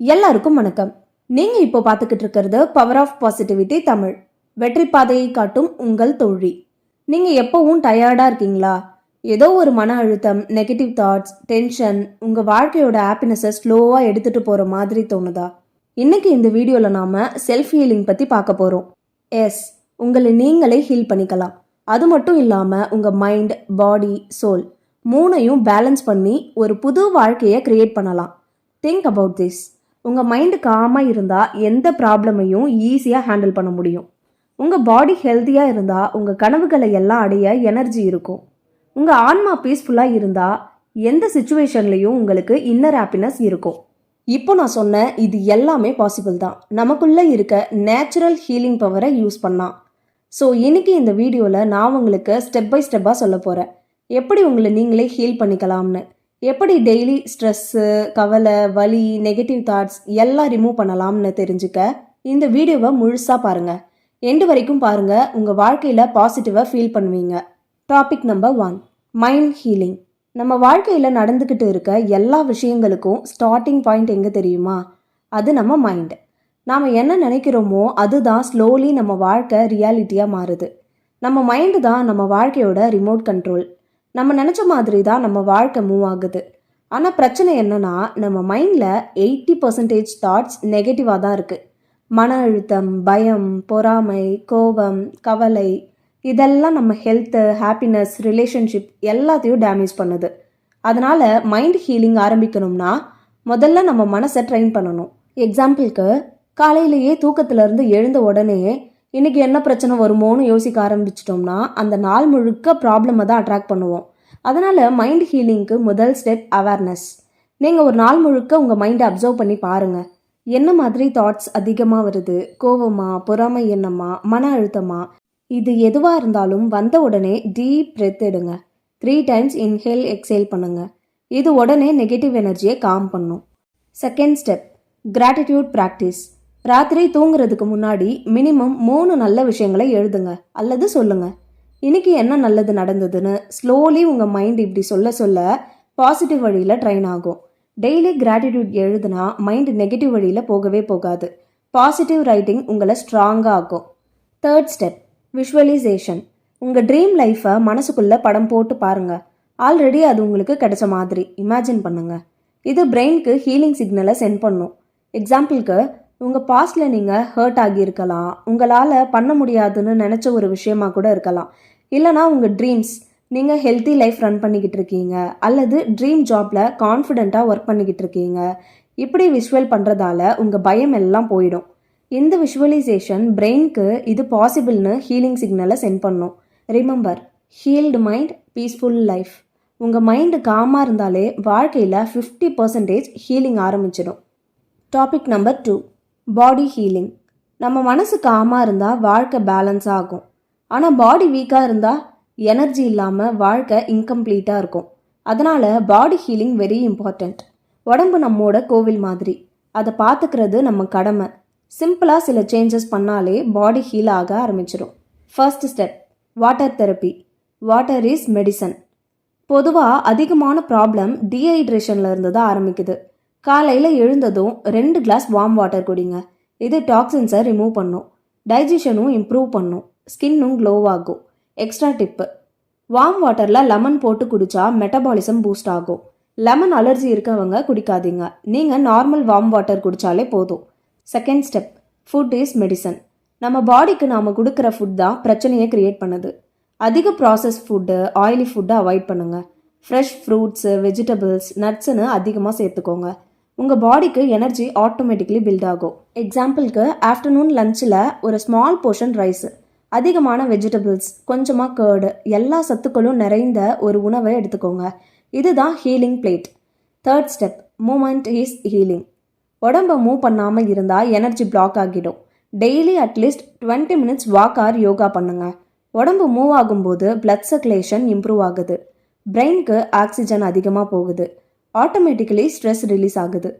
எல்லாருக்கும் வணக்கம். நீங்க இப்போ பார்த்துக்கிட்டு இருக்கிறது பவர் ஆஃப் பாசிட்டிவிட்டி தமிழ். வெற்றி பாதையை காட்டும் உங்கள் தோழி. நீங்க எப்பவும் டயர்டா இருக்கீங்களா? ஏதோ ஒரு மன அழுத்தம் நெகட்டிவ் தாட்ஸ் டென்ஷன் உங்க வாழ்க்கையோட ஹாப்பினஸை ஸ்லோவா எடுத்துட்டு போற மாதிரி தோணுதா? இன்னைக்கு இந்த வீடியோல நாம செல்ஃப் ஹீலிங் பத்தி பார்க்க போறோம். எஸ் உங்களை நீங்களே ஹீல் பண்ணிக்கலாம். அது மட்டும் இல்லாம உங்க மைண்ட் பாடி சோல் மூணையும் பேலன்ஸ் பண்ணி ஒரு புது வாழ்க்கையை கிரியேட் பண்ணலாம். திங்க் அபவுட் திஸ் உங்கள் மைண்டு காமாக இருந்தால் எந்த ப்ராப்ளமையும் ஈஸியாக ஹேண்டில் பண்ண முடியும். உங்கள் பாடி ஹெல்த்தியாக இருந்தால் உங்கள் கனவுகளை எல்லாம் அடைய எனர்ஜி இருக்கும். உங்கள் ஆன்மா பீஸ்ஃபுல்லாக இருந்தால் எந்த சுச்சுவேஷன்லையும் உங்களுக்கு இன்னர் ஹாப்பினஸ் இருக்கும். இப்போ நான் சொன்ன இது எல்லாமே பாசிபிள் தான். நமக்குள்ளே இருக்க நேச்சுரல் ஹீலிங் பவரை யூஸ் பண்ணால் ஸோ இன்னைக்கு இந்த வீடியோவில் நான் உங்களுக்கு ஸ்டெப் பை ஸ்டெப்பாக சொல்ல போகிறேன் எப்படி உங்களை நீங்களே ஹீல் பண்ணிக்கலாம்னு? எப்படி டெய்லி ஸ்ட்ரெஸ்ஸு கவலை வலி நெகட்டிவ் தாட்ஸ் எல்லாம் ரிமூவ் பண்ணலாம்னு தெரிஞ்சுக்க இந்த வீடியோவை முழுசாக பாருங்கள் எண்டு வரைக்கும் பாருங்கள் உங்கள் வாழ்க்கையில் பாசிட்டிவாக ஃபீல் பண்ணுவீங்க. Topic number one mind healing நம்ம வாழ்க்கையில் நடந்துக்கிட்டு இருக்க எல்லா விஷயங்களுக்கும் ஸ்டார்டிங் பாயிண்ட் எங்கே தெரியுமா? அது நம்ம மைண்ட் நாம் என்ன நினைக்கிறோமோ அதுதான் ஸ்லோலி நம்ம வாழ்க்கை ரியாலிட்டியாக மாறுது. நம்ம மைண்டு தான் நம்ம வாழ்க்கையோட ரிமோட் கண்ட்ரோல் நம்ம நினச்ச மாதிரி தான் நம்ம வாழ்க்கை மூவ் ஆகுது. ஆனால் பிரச்சனை என்னன்னா நம்ம மைண்டில் எயிட்டி பர்சன்டேஜ் தாட்ஸ் நெகட்டிவாக தான் இருக்குது மன அழுத்தம் பயம் பொறாமை கோபம் கவலை இதெல்லாம் நம்ம ஹெல்த்து ஹாப்பினஸ் ரிலேஷன்ஷிப் எல்லாத்தையும் டேமேஜ் பண்ணுது. அதனால் மைண்ட் ஹீலிங் ஆரம்பிக்கணும்னா முதல்ல நம்ம மனசை ட்ரெயின் பண்ணணும். எக்ஸாம்பிளுக்கு காலையிலேயே தூக்கத்திலேருந்து எழுந்த உடனே இன்றைக்கி என்ன பிரச்சனை வருமோன்னு யோசிக்க ஆரம்பிச்சிட்டோம்னா அந்த நாள் முழுக்க ப்ராப்ளமை தான் அட்ராக்ட் பண்ணுவோம். அதனால் மைண்ட் ஹீலிங்க்கு முதல் ஸ்டெப் அவேர்னஸ் நீங்கள் ஒரு நாள் முழுக்க உங்கள் மைண்டை அப்சர்வ் பண்ணி பாருங்கள் என்ன மாதிரி தாட்ஸ் அதிகமாக வருது? கோவமா பொறாமை எண்ணமா மன அழுத்தமா? இது எதுவாக இருந்தாலும் வந்த உடனே டீப் பிரெத் எடுங்க. த்ரீ டைம்ஸ் இன்ஹேல் எக்ஸேல் பண்ணுங்க. இது உடனே நெகட்டிவ் எனர்ஜியை காம் பண்ணும். செகண்ட் ஸ்டெப் கிராட்டிடியூட் ப்ராக்டிஸ் ராத்திரி தூங்குறதுக்கு முன்னாடி மினிமம் மூணு நல்ல விஷயங்களை எழுதுங்க. அல்லது சொல்லுங்க. இன்னைக்கு என்ன நல்லது நடந்ததுன்னு ஸ்லோலி உங்கள் மைண்ட் இப்படி சொல்ல சொல்ல பாசிட்டிவ் வழியில் ட்ரெயின் ஆகும். டெய்லி கிராட்டிடியூட் எழுதுனா மைண்ட் நெகட்டிவ் வழியில் போகவே போகாது. பாசிட்டிவ் ரைட்டிங் உங்களை ஸ்ட்ராங்காக ஆகும் தேர்ட் ஸ்டெப் விஷுவலைசேஷன் உங்கள் ட்ரீம் லைஃப்பை மனசுக்குள்ளே படம் போட்டு பாருங்கள் ஆல்ரெடி அது உங்களுக்கு கிடைச்ச மாதிரி. இமேஜின் பண்ணுங்கள் இது பிரெயினுக்கு ஹீலிங் சிக்னலை சென்ட் பண்ணும். எக்ஸாம்பிளுக்கு உங்கள் பாஸ்டில் நீங்கள் ஹர்ட் ஆகியிருக்கலாம். உங்களால் பண்ண முடியாதுன்னு நினச்ச ஒரு விஷயமா கூட இருக்கலாம். இல்லைனா உங்கள் ட்ரீம்ஸ் நீங்கள் ஹெல்த்தி லைஃப் ரன் பண்ணிக்கிட்டு இருக்கீங்க. அல்லது ட்ரீம் ஜாப்பில் கான்ஃபிடெண்ட்டாக ஒர்க் பண்ணிக்கிட்டு இருக்கீங்க. இப்படி விஷுவல் பண்ணுறதால உங்கள் பயம் எல்லாம் போயிடும். இந்த விஷுவலைசேஷன் பிரெயினுக்கு இது பாசிபிள்னு ஹீலிங் சிக்னலை சென்ட் பண்ணும். Remember healed mind peaceful life உங்கள் மைண்டு காமாக இருந்தாலே வாழ்க்கையில் ஃபிஃப்டி பர்சன்டேஜ் ஹீலிங் ஆரம்பிச்சிடும். Topic number two body healing நம்ம மனசு காமாக இருந்தால் வாழ்க்கை பேலன்ஸ் ஆகும். ஆனால் பாடி வீக்காக இருந்தால் எனர்ஜி இல்லாமல் வாழ்க்கை இன்கம்ப்ளீட்டாக இருக்கும். அதனால் பாடி ஹீலிங் வெரி இம்பார்ட்டண்ட் உடம்பு நம்மோட கோவில் மாதிரி. அதை பார்த்துக்கிறது நம்ம கடமை. சிம்பிளாக சில சேஞ்சஸ் பண்ணாலே பாடி ஹீல் ஆக ஆரம்பிச்சிடும் first step water therapy water is medicine பொதுவாக அதிகமான ப்ராப்ளம் டீஹைட்ரேஷனில் இருந்து தான் ஆரம்பிக்குது. காலையில் எழுந்ததும் ரெண்டு கிளாஸ் வார்ம் வாட்டர் குடிங்க. இது டாக்ஸின்ஸை ரிமூவ் பண்ணும். டைஜஷனும் இம்ப்ரூவ் பண்ணும். ஸ்கின்னும் க்ளோ ஆகும். எக்ஸ்ட்ரா டிப்பு வார்ம் வாட்டரில் லெமன் போட்டு குடித்தா மெட்டபாலிசம் பூஸ்ட் ஆகும். லெமன் அலர்ஜி இருக்கவங்க குடிக்காதீங்க. நீங்கள் நார்மல் வார்ம் வாட்டர் குடித்தாலே போதும். Second step food is medicine நம்ம பாடிக்கு நாம் கொடுக்குற ஃபுட் தான் பிரச்சனையை க்ரியேட் பண்ணுது. அதிக ப்ராசஸ் ஃபுட்டு ஆயிலி ஃபுட்டை அவாய்ட் பண்ணுங்கள் ஃப்ரெஷ் ஃப்ரூட்ஸு வெஜிடபிள்ஸ் நட்ஸுன்னு அதிகமாக சேர்த்துக்கோங்க. உங்கள் பாடிக்கு எனர்ஜி ஆட்டோமேட்டிக்லி பில்ட் ஆகும். எக்ஸாம்பிளுக்கு ஆஃப்டர்நூன் லஞ்சில் ஒரு ஸ்மால் போர்ஷன் ரைஸு அதிகமான வெஜிடபிள்ஸ் கொஞ்சமாக கேர்டு எல்லா சத்துக்களும் நிறைந்த ஒரு உணவை எடுத்துக்கோங்க. இதுதான் healing plate third step movement is healing உடம்ப மூவ் பண்ணாமல் இருந்தால் எனர்ஜி பிளாக் ஆகிடும். Daily at least twenty minutes walk or yoga பண்ணுங்கள் உடம்பு மூவ் ஆகும்போது பிளட் சர்க்குலேஷன் இம்ப்ரூவ் ஆகுது. பிரெயினுக்கு ஆக்சிஜன் அதிகமாக போகுது. ஆட்டோமேட்டிக்கலி ஸ்ட்ரெஸ் ரிலீஸ் ஆகுது.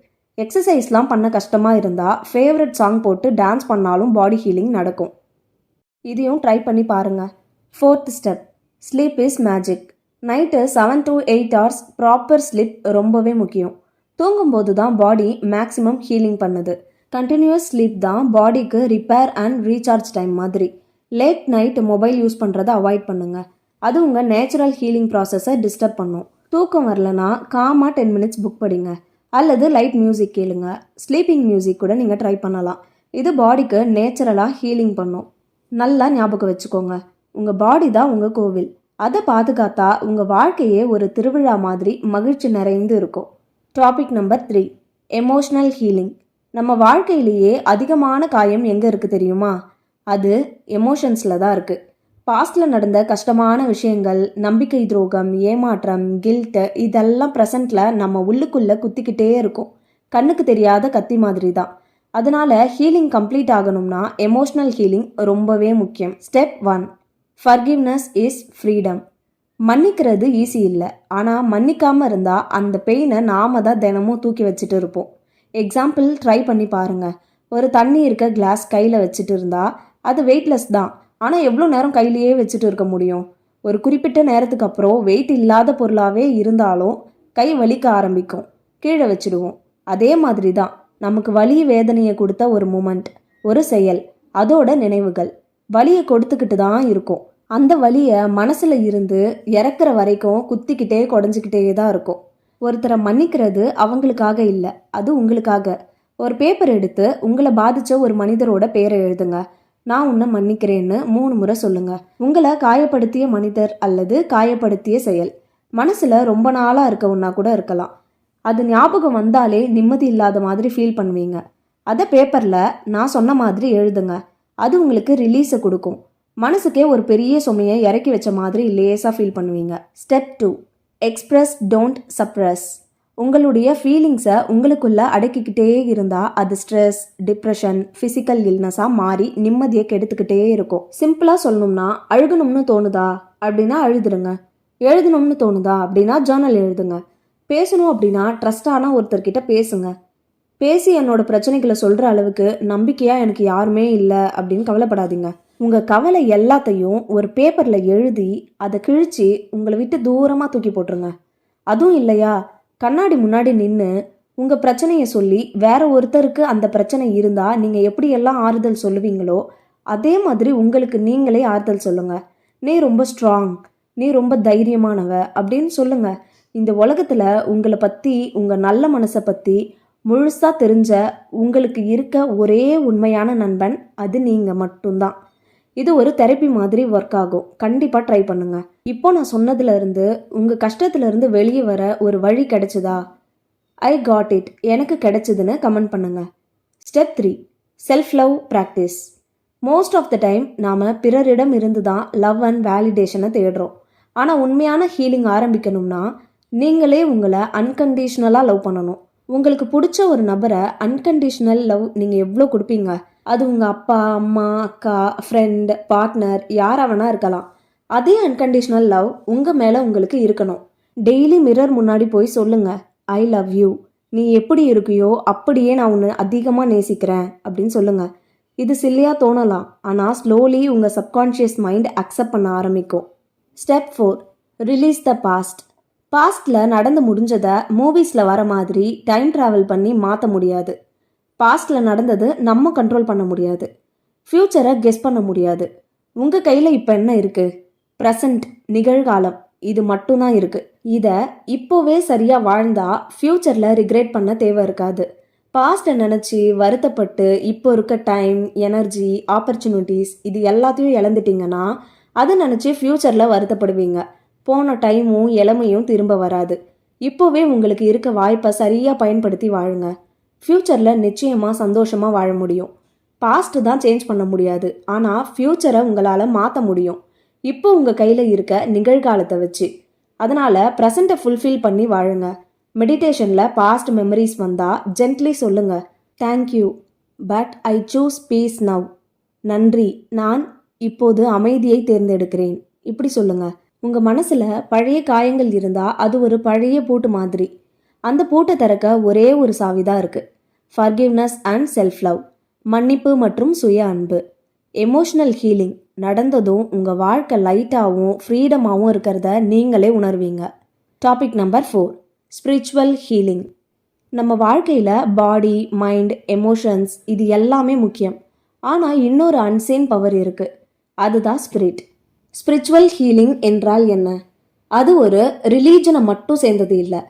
எக்ஸசைஸ்லாம் பண்ண கஷ்டமாக இருந்தால் ஃபேவரட் சாங் போட்டு டான்ஸ் பண்ணாலும் பாடி ஹீலிங் நடக்கும். இதையும் ட்ரை பண்ணி பாருங்க. Fourth step sleep is magic night seven to eight hours proper sleep ரொம்பவே முக்கியம். தூங்கும்போது தான் பாடி மேக்ஸிமம் ஹீலிங் பண்ணுது. கண்டினியூஸ் ஸ்லீப் தான் பாடிக்கு ரிப்பேர் அண்ட் ரீசார்ஜ் டைம் மாதிரி. லேட் நைட் மொபைல் யூஸ் பண்ணுறதை அவாய்ட் பண்ணுங்கள் அது உங்கள் நேச்சுரல் ஹீலிங் ப்ராசஸை டிஸ்டர்ப் பண்ணும். தூக்கம் வரலனா காமாக டென் மினிட்ஸ் புக் படிங்க. அல்லது லைட் மியூசிக் கேளுங்க. ஸ்லீப்பிங் மியூசிக் கூட நீங்கள் ட்ரை பண்ணலாம். இது பாடிக்கு நேச்சுரலாக ஹீலிங் பண்ணும். நல்லா ஞாபகம் வச்சுக்கோங்க. உங்கள் பாடி தான் உங்கள் கோவில். அதை பாதுகாத்தா உங்கள் வாழ்க்கையே ஒரு திருவிழா மாதிரி மகிழ்ச்சி நிறைந்து இருக்கும். Topic number three emotional healing நம்ம வாழ்க்கையிலேயே அதிகமான காயம் எங்கே இருக்குது தெரியுமா? அது எமோஷன்ஸில் தான் இருக்குது பாஸ்டில் நடந்த கஷ்டமான விஷயங்கள் நம்பிக்கை துரோகம் ஏமாற்றம் கில்ட்டு இதெல்லாம் ப்ரெசண்ட்டில் நம்ம உள்ளுக்குள்ளே குத்திக்கிட்டே இருக்கும். கண்ணுக்கு தெரியாத கத்தி மாதிரி தான் அதனால ஹீலிங் கம்ப்ளீட் ஆகணும்னா எமோஷ்னல் ஹீலிங் ரொம்பவே முக்கியம். Step one forgiveness is freedom மன்னிக்கிறது ஈஸி இல்லை. ஆனால் மன்னிக்காமல் இருந்தால் அந்த பெயினை நாம தான் தினமும் தூக்கி வச்சுட்டு இருப்போம். எக்ஸாம்பிள் ட்ரை பண்ணி பாருங்கள் ஒரு தண்ணி இருக்க கிளாஸ் கையில் வச்சுட்டு இருந்தால் அது வெயிட்லெஸ் தான். ஆனால் எவ்வளோ நேரம் கையிலேயே வச்சுட்டு இருக்க முடியும்? ஒரு குறிப்பிட்ட நேரத்துக்கு அப்புறம் வெயிட் இல்லாத பொருளாகவே இருந்தாலும் கை வலிக்க ஆரம்பிக்கும். கீழே வச்சிடுவோம். அதே மாதிரி தான் நமக்கு வலி வேதனையை கொடுத்த ஒரு மூமெண்ட் ஒரு செயல் அதோட நினைவுகள். வலியை கொடுத்துக்கிட்டு தான் இருக்கும். அந்த வலியை மனசில் இருந்து இறக்குற வரைக்கும் குத்திக்கிட்டே குடஞ்சிக்கிட்டே தான் இருக்கும். ஒருத்தரை மன்னிக்கிறது அவங்களுக்காக இல்லை அது உங்களுக்காக. ஒரு பேப்பர் எடுத்து உங்களை பாதித்த ஒரு மனிதரோட பேரை எழுதுங்க. நான் உன்னை மன்னிக்கிறேன்னு மூணு முறை சொல்லுங்க. உங்களை காயப்படுத்திய மனிதர் அல்லது காயப்படுத்திய செயல். மனசுல ரொம்ப நாளா இருக்கவுன்னா கூட இருக்கலாம். அது ஞாபகம் வந்தாலே நிம்மதி இல்லாத மாதிரி ஃபீல் பண்ணுவீங்க. அதை பேப்பரில் நான் சொன்ன மாதிரி எழுதுங்க. அது உங்களுக்கு ரிலீஸை கொடுக்கும். மனசுக்கே ஒரு பெரிய சுமையை இறக்கி வச்ச மாதிரி லேசாக ஃபீல் பண்ணுவீங்க. Step two express don't suppress உங்களுடைய ஃபீலிங்ஸை உங்களுக்குள்ள அடக்கிக்கிட்டே இருந்தால் அது ஸ்ட்ரெஸ் டிப்ரெஷன் ஃபிசிக்கல் இல்னஸாக மாறி நிம்மதியை கெடுத்துக்கிட்டே இருக்கும். சிம்பிளாக சொல்லணும்னா அழுகணும்னு தோணுதா? அப்படின்னா அழுதுருங்க. எழுதணும்னு தோணுதா? அப்படின்னா ஜேர்னல் எழுதுங்க. பேசணும் அப்படின்னா ட்ரஸ்டான ஒருத்தர்கிட்ட பேசுங்க. பேசி என்னோட பிரச்சனைகளை சொல்கிற அளவுக்கு நம்பிக்கையாக எனக்கு யாருமே இல்லை அப்படின்னு கவலைப்படாதீங்க. உங்கள் கவலை எல்லாத்தையும் ஒரு பேப்பரில் எழுதி அதை கிழிச்சு உங்களை விட்டு தூரமாக தூக்கி போட்டுருங்க. அதுவும் இல்லையா? கண்ணாடி முன்னாடி நின்று உங்கள் பிரச்சனையை சொல்லி வேற ஒருத்தருக்கு அந்த பிரச்சனை இருந்தால் நீங்கள் எப்படியெல்லாம் ஆறுதல் சொல்லுவீங்களோ அதே மாதிரி உங்களுக்கு நீங்களே ஆறுதல் சொல்லுங்கள் நீ ரொம்ப ஸ்ட்ராங் நீ ரொம்ப தைரியமானவ அப்படின்னு சொல்லுங்கள் இந்த உலகத்தில் உங்களை பற்றி உங்கள் நல்ல மனசை பற்றி முழுசாக தெரிஞ்ச உங்களுக்கு இருக்க ஒரே உண்மையான நண்பன் அது நீங்கள் மட்டும்தான். இது ஒரு தெரப்பி மாதிரி ஒர்க் ஆகும். கண்டிப்பாக ட்ரை பண்ணுங்க. இப்போ நான் சொன்னதுலேருந்து உங்கள் கஷ்டத்துலேருந்து வெளியே வர ஒரு வழி கிடைச்சதா? ஐ காட் இட் எனக்கு கிடைச்சதுன்னு கமெண்ட் பண்ணுங்க. Step three self love practice most of the time நாம் பிறரிடம் இருந்து தான் லவ் அண்ட் வேலிடேஷனை தேடுறோம். ஆனால் உண்மையான ஹீலிங் ஆரம்பிக்கணும்னா நீங்களே உங்களை அன்கண்டிஷ்னலாக லவ் பண்ணணும். உங்களுக்கு பிடிச்ச ஒரு நபரை அன்கண்டிஷ்னல் லவ் நீங்கள் எவ்வளோ கொடுப்பீங்க? அது உங்கள் அப்பா அம்மா அக்கா ஃப்ரெண்ட் பார்ட்னர் யாராக வேணா இருக்கலாம். அதே அன்கண்டிஷ்னல் லவ் உங்கள் மேலே உங்களுக்கு இருக்கணும். டெய்லி மிரர் முன்னாடி போய் சொல்லுங்கள் ஐ லவ் யூ நீ எப்படி இருக்கியோ அப்படியே நான் உன்னை அதிகமாக நேசிக்கிறேன் அப்படின்னு சொல்லுங்கள் இது சில்லியாக தோணலாம். ஆனால் ஸ்லோலி உங்கள் சப்கான்ஷியஸ் மைண்ட் அக்செப்ட் பண்ண ஆரம்பிக்கும். Step four release the past பாஸ்டில் நடந்து முடிஞ்சதை மூவிஸில் வர மாதிரி டைம் ட்ராவல் பண்ணி மாற்ற முடியாது. பாஸ்டில் நடந்தது நம்ம கண்ட்ரோல் பண்ண முடியாது. ஃப்யூச்சரை கெஸ் பண்ண முடியாது. உங்கள் கையில் இப்போ என்ன இருக்குது ப்ரெசண்ட் நிகழ்காலம் இது மட்டும்தான் இருக்குது இதை இப்போவே சரியாக வாழ்ந்தால் ஃப்யூச்சரில் ரிக்ரெட் பண்ண தேவை இருக்காது. பாஸ்ட்டை நினச்சி வருத்தப்பட்டு இப்போ இருக்க டைம் எனர்ஜி ஆப்பர்ச்சுனிட்டிஸ் இது எல்லாத்தையும் இழந்துட்டீங்கன்னா அதை நினச்சி ஃப்யூச்சரில் வருத்தப்படுவீங்க. போன டைமும் இளமையும் திரும்ப வராது. இப்போவே உங்களுக்கு இருக்க வாய்ப்பை சரியாக பயன்படுத்தி வாழுங்க. ஃப்யூச்சரில் நிச்சயமாக சந்தோஷமாக வாழ முடியும். பாஸ்ட்டு தான் சேஞ்ச் பண்ண முடியாது. ஆனால் ஃப்யூச்சரை உங்களால் மாற்ற முடியும். இப்போ உங்கள் கையில் இருக்க நிகழ்காலத்தை வச்சு. அதனால் ப்ரெசண்ட்டை ஃபுல்ஃபில் பண்ணி வாழுங்க. மெடிடேஷனில் பாஸ்ட் மெமரிஸ் வந்தால் ஜென்ட்லி சொல்லுங்கள் thank you but I choose peace now நன்றி. நான் இப்போது அமைதியை தேர்ந்தெடுக்கிறேன். இப்படி சொல்லுங்கள் உங்கள் மனசில் பழைய காயங்கள் இருந்தால் அது ஒரு பழைய பூட்டு மாதிரி. அந்த பூட்டை திறக்க ஒரே ஒரு சாவி தான் இருக்குது ஃபர்கிவ்னஸ் அண்ட் செல்ஃப் லவ் மன்னிப்பு மற்றும் சுய அன்பு. எமோஷனல் ஹீலிங் நடந்ததும் உங்கள் வாழ்க்கை லைட்டாகவும் ஃப்ரீடமாகவும் இருக்கிறத நீங்களே உணர்வீங்க. Topic number four spiritual healing நம்ம வாழ்க்கையில் பாடி மைண்ட் எமோஷன்ஸ் இது எல்லாமே முக்கியம். ஆனால் இன்னொரு அன்சேன் பவர் இருக்குது அதுதான் ஸ்பிரிட் ஸ்பிரிச்சுவல் ஹீலிங் என்றால் என்ன? அது ஒரு ரிலீஜனை மட்டும் சேர்ந்தது இல்லை.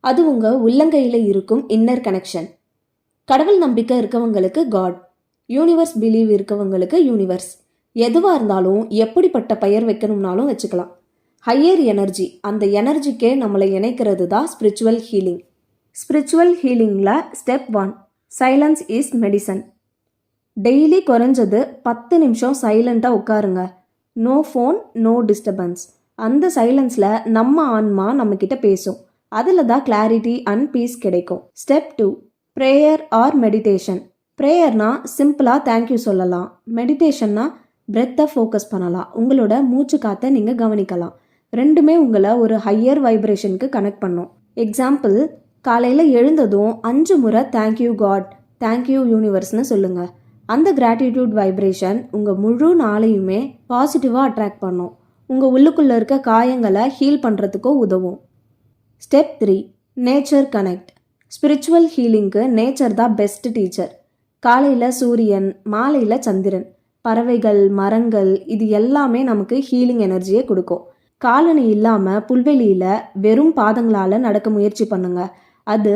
அது உங்கள் உள்ளங்கையில் இருக்கும் இன்னர் கனெக்ஷன் கடவுள் நம்பிக்கை இருக்கவங்களுக்கு காட் யூனிவர்ஸ் பிலீவ் இருக்கவங்களுக்கு யூனிவர்ஸ் எதுவாக இருந்தாலும் எப்படிப்பட்ட பெயர் வைக்கணும்னாலும் வச்சுக்கலாம். ஹையர் எனர்ஜி அந்த எனர்ஜிக்கே நம்மளை இணைக்கிறது தான் spiritual healing spiritual ஹீலிங்கில் step one silence is medicine daily குறைஞ்சது பத்து நிமிஷம் சைலண்ட்டாக உட்காருங்க. நோ ஃபோன் நோ டிஸ்டர்பன்ஸ் அந்த சைலன்ஸில் நம்ம ஆன்மா நம்மக்கிட்ட பேசும். அதில் தான் கிளாரிட்டி அண்ட் பீஸ் கிடைக்கும். Step two prayer or meditation ப்ரேயர்னா சிம்பிளாக தேங்க்யூ சொல்லலாம். மெடிடேஷன்னா பிரெத்தை ஃபோக்கஸ் பண்ணலாம். உங்களோட மூச்சு காற்றை நீங்கள் கவனிக்கலாம். ரெண்டுமே உங்களை ஒரு ஹையர் வைப்ரேஷனுக்கு கனெக்ட் பண்ணும். எக்ஸாம்பிள் காலையில் எழுந்ததும் அஞ்சு முறை தேங்க்யூ காட் தேங்க்யூ யூனிவர்ஸ்னு சொல்லுங்கள் அந்த கிராட்டிடியூட் வைப்ரேஷன் உங்கள் முழு நாளையுமே பாசிட்டிவாக அட்ராக்ட் பண்ணும். உங்கள் உள்ளுக்குள்ளே இருக்க காயங்களை ஹீல் பண்ணுறதுக்கோ உதவும். Step three nature connect spiritual ஹீலிங்க்கு nature தான் பெஸ்ட் டீச்சர் காலையில் சூரியன் மாலையில் சந்திரன். பறவைகள் மரங்கள் இது எல்லாமே நமக்கு ஹீலிங் எனர்ஜியை கொடுக்கும். காலணி இல்லாமல் புல்வெளியில் வெறும் பாதங்களால் நடக்க முயற்சி பண்ணுங்க. அது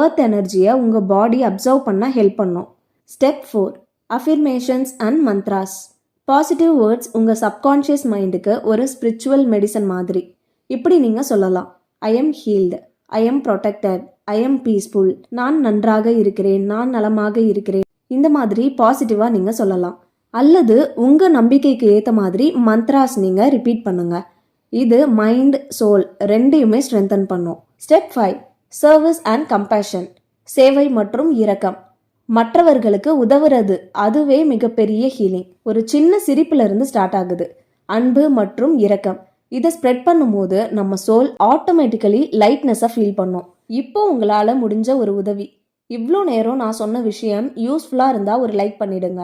ஏர்த் எனர்ஜியை உங்கள் பாடி அப்சர்வ் பண்ண ஹெல்ப் பண்ணும். Step four affirmations and mantras positive words உங்கள் சப்கான்ஷியஸ் மைண்டுக்கு ஒரு ஸ்பிரிச்சுவல் மெடிசன் மாதிரி. இப்படி நீங்கள் சொல்லலாம். I am healed I am protected I am peaceful நான் நன்றாக இருக்கிறேன். நான் நலமாக இருக்கிறேன். இந்த மாதிரி பாசிட்டிவாக நீங்கள் சொல்லலாம். அல்லது உங்கள் நம்பிக்கைக்கு ஏற்ற மாதிரி மந்த்ராஸ் நீங்கள் ரிப்பீட் பண்ணுங்கள் இது மைண்ட் சோல் ரெண்டையுமே ஸ்ட்ரென்தன் பண்ணும். Step five service and compassion சேவை மற்றும் இரக்கம். மற்றவர்களுக்கு உதவுறது அதுவே மிகப்பெரிய ஹீலிங் ஒரு சின்ன சிரிப்புல இருந்து ஸ்டார்ட் ஆகுது. அன்பு மற்றும் இரக்கம். இதை ஸ்ப்ரெட் பண்ணும்போது நம்ம சோல் ஆட்டோமேட்டிக்கலி லைட்னஸை ஃபீல் பண்ணும். இப்போ உங்களால் முடிஞ்ச ஒரு உதவி. இவ்வளோ நேரம் நான் சொன்ன விஷயம் யூஸ்ஃபுல்லாக இருந்தால் ஒரு லைக் பண்ணிடுங்க.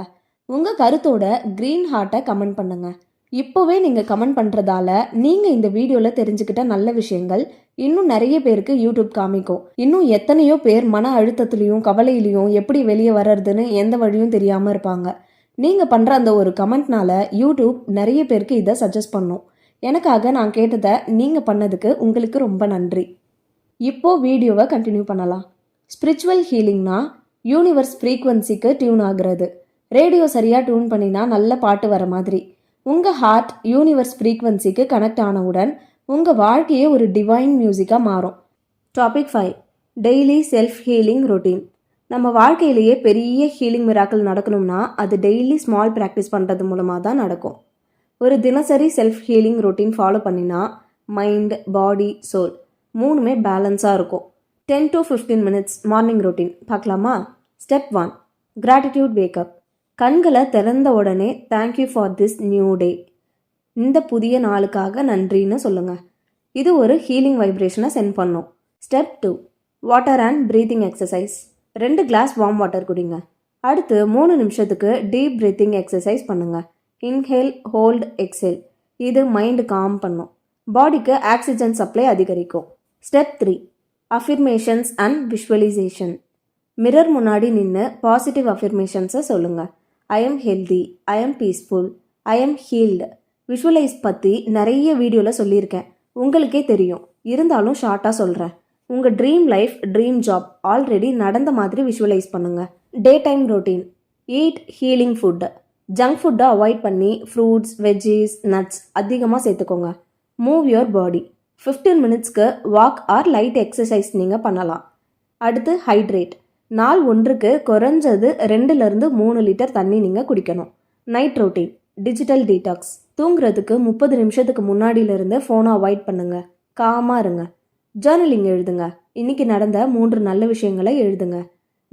உங்கள் கருத்தோட க்ரீன் ஹார்ட்டை கமெண்ட் பண்ணுங்க. இப்போவே நீங்கள் கமெண்ட் பண்ணுறதால நீங்கள் இந்த வீடியோவில் தெரிஞ்சுக்கிட்ட நல்ல விஷயங்கள் இன்னும் நிறைய பேருக்கு யூடியூப் காமிக்கும். இன்னும் எத்தனையோ பேர் மன அழுத்தத்துலேயும் கவலையிலையும் எப்படி வெளியே வர்றதுன்னு எந்த வழியும் தெரியாமல் இருப்பாங்க. நீங்கள் பண்ணுற அந்த ஒரு கமெண்ட்னால யூடியூப் நிறைய பேருக்கு இதை சஜஸ்ட் பண்ணும். எனக்காக நான் கேட்டதை நீங்கள் பண்ணதுக்கு உங்களுக்கு ரொம்ப நன்றி. இப்போ வீடியோவை கண்டினியூ பண்ணலாம். ஸ்பிரிச்சுவல் ஹீலிங்னா யூனிவர்ஸ் ஃப்ரீக்வன்சிக்கு டியூன் ஆகுறது. ரேடியோ சரியாக டியூன் பண்ணினா நல்ல பாட்டு வர மாதிரி. உங்கள் ஹார்ட் யூனிவர்ஸ் ஃப்ரீக்வன்சிக்கு கனெக்ட் ஆனவுடன் உங்கள் வாழ்க்கையே ஒரு டிவைன் மியூசிக்காக மாறும். Topic five daily self healing routine நம்ம வாழ்க்கையிலேயே பெரிய ஹீலிங் மிராக்கள் நடக்கணும்னா அது டெய்லி ஸ்மால் ப்ராக்டிஸ் பண்ணுறது மூலமாக தான் நடக்கும். ஒரு தினசரி செல்ஃப் ஹீலிங் ரொட்டீன் ஃபாலோ பண்ணினா மைண்ட் பாடி சோல் மூணுமே பேலன்ஸாக இருக்கும். Ten to fifteen minutes morning routine பார்க்கலாமா? Step one gratitude wake up கண்களை திறந்த உடனே thank you for this new day இந்த புதிய நாளுக்காக நன்றின்னு சொல்லுங்கள் இது ஒரு ஹீலிங் வைப்ரேஷனை சென்ட் பண்ணும். Step two water and breathing exercise ரெண்டு கிளாஸ் வார்ம் வாட்டர் குடிங்க. அடுத்து மூணு நிமிஷத்துக்கு டீப் ப்ரீத்திங் எக்ஸசைஸ் பண்ணுங்கள் இன்ஹேல் ஹோல்டு எக்ஸேல் இது மைண்டு காம் பண்ணும். பாடிக்கு ஆக்சிஜன் சப்ளை அதிகரிக்கும். Step three affirmations and visualisation mirror முன்னாடி நின்று பாசிட்டிவ் அஃபிர்மேஷன்ஸை சொல்லுங்கள் I am healthy I am peaceful I am healed visualise பற்றி நிறைய வீடியோவில் சொல்லியிருக்கேன். உங்களுக்கே தெரியும். இருந்தாலும் ஷார்ட்டாக சொல்கிறேன் உங்கள் dream life dream job already நடந்த மாதிரி விஷுவலைஸ் பண்ணுங்கள் day time routine eat healing food junk ஃபுட்டை அவாய்ட் பண்ணி ஃப்ரூட்ஸ் வெஜ்ஜீஸ் நட்ஸ் அதிகமாக சேர்த்துக்கோங்க. மூவ் யுவர் பாடி ஃபிஃப்டீன் மினிட்ஸ்க்கு வாக் ஆர் லைட் எக்ஸசைஸ் நீங்கள் பண்ணலாம். அடுத்து ஹைட்ரேட் நாள் ஒன்றுக்கு குறைஞ்சது ரெண்டுலேருந்து மூணு லிட்டர் தண்ணி நீங்கள் குடிக்கணும். நைட் ரொட்டீன் டிஜிட்டல் டீடாக்ஸ் தூங்குறதுக்கு முப்பது நிமிஷத்துக்கு முன்னாடியிலிருந்து ஃபோனை அவாய்ட் பண்ணுங்க. காமாக இருங்க. ஜேர்னலிங் எழுதுங்க. இன்னைக்கு நடந்த மூன்று நல்ல விஷயங்களை எழுதுங்க.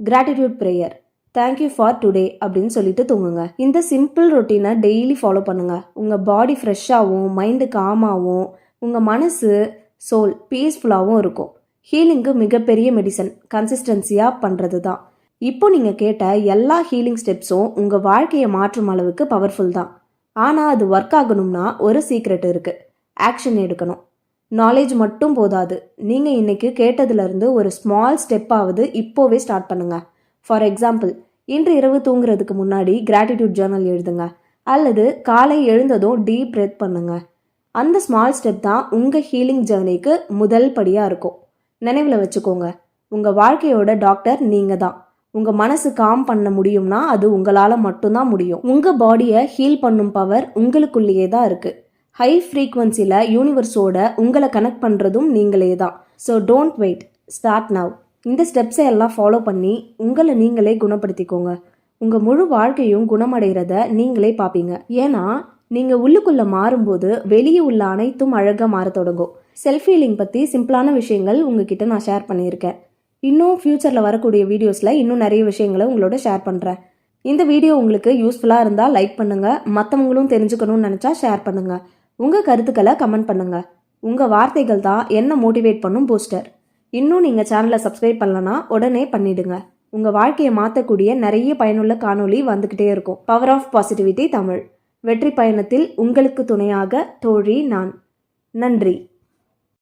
Gratitude prayer thank you for today அப்படின்னு சொல்லிட்டு தூங்குங்க. இந்த சிம்பிள் ரொட்டீனை டெய்லி ஃபாலோ பண்ணுங்க. உங்கள் பாடி ஃப்ரெஷ்ஷாகவும் மைண்டு காமாகவும் உங்கள் மனசு சோல் பீஸ்ஃபுல்லாகவும் இருக்கும். ஹீலிங்க்கு மிகப்பெரிய மெடிசன் கன்சிஸ்டன்சியாக பண்ணுறது தான். இப்போ நீங்கள் கேட்ட எல்லா ஹீலிங் ஸ்டெப்ஸும் உங்கள் வாழ்க்கையை மாற்றும் அளவுக்கு பவர்ஃபுல் தான். ஆனால் அது ஒர்க் ஆகணும்னா ஒரு சீக்ரெட் இருக்குது ஆக்ஷன் எடுக்கணும். நாலேஜ் மட்டும் போதாது. நீங்கள் இன்றைக்கி கேட்டதுலேருந்து ஒரு ஸ்மால் ஸ்டெப்பாவது இப்போவே ஸ்டார்ட் பண்ணுங்கள் ஃபார் எக்ஸாம்பிள் இன்று இரவு தூங்குறதுக்கு முன்னாடி கிராட்டிடியூட் ஜேர்னல் எழுதுங்க. அல்லது காலை எழுந்ததும் டீப் பிரெத் பண்ணுங்க. அந்த ஸ்மால் ஸ்டெப் தான் உங்கள் ஹீலிங் ஜேர்னிக்கு முதல் படியாக இருக்கும். நினைவில் வச்சுக்கோங்க. உங்கள் வாழ்க்கையோட டாக்டர் நீங்கள் தான். உங்கள் மனசு காம் பண்ண முடியும்னா அது உங்களால் மட்டும்தான் முடியும். உங்கள் பாடியை ஹீல் பண்ணும் பவர் உங்களுக்குள்ளேயே தான் இருக்குது ஹை ஃப்ரீக்குவன்சியில் யூனிவர்ஸோட உங்களை கனெக்ட் பண்ணுறதும் நீங்களே தான். So don't wait start now இந்த ஸ்டெப்ஸை எல்லாம் ஃபாலோ பண்ணி உங்களை நீங்களே குணப்படுத்திக்கோங்க. உங்கள் முழு வாழ்க்கையும் குணமடைகிறத நீங்களே பார்ப்பீங்க ஏன்னா நீங்கள் உள்ளுக்குள்ளே மாறும்போது வெளியே உள்ள அனைத்தும் அழகாக மாற தொடங்கும். செல்ஃப் ஹீலிங் பற்றி சிம்பிளான விஷயங்கள் உங்ககிட்ட நான் ஷேர் பண்ணியிருக்கேன். இன்னும் ஃப்யூச்சரில் வரக்கூடிய வீடியோஸில் இன்னும் நிறைய விஷயங்களை உங்களோட ஷேர் பண்ணுறேன் இந்த வீடியோ உங்களுக்கு யூஸ்ஃபுல்லாக இருந்தால் லைக் பண்ணுங்கள் மற்றவங்களும் தெரிஞ்சுக்கணும்னு நினச்சா ஷேர் பண்ணுங்கள் உங்கள் கருத்துக்களை கமெண்ட் பண்ணுங்கள் உங்கள் வார்த்தைகள் தான் என்ன மோட்டிவேட் பண்ணும் பூஸ்டர் இன்னும் நீங்கள் சேனலை சப்ஸ்கிரைப் பண்ணலனா உடனே பண்ணிடுங்க. உங்கள் வாழ்க்கையை மாற்றக்கூடிய நிறைய பயனுள்ள காணொளி வந்துக்கிட்டே இருக்கும். Power of positivity Tamil. வெற்றி பயணத்தில் உங்களுக்கு துணையாக தோழி நான். நன்றி.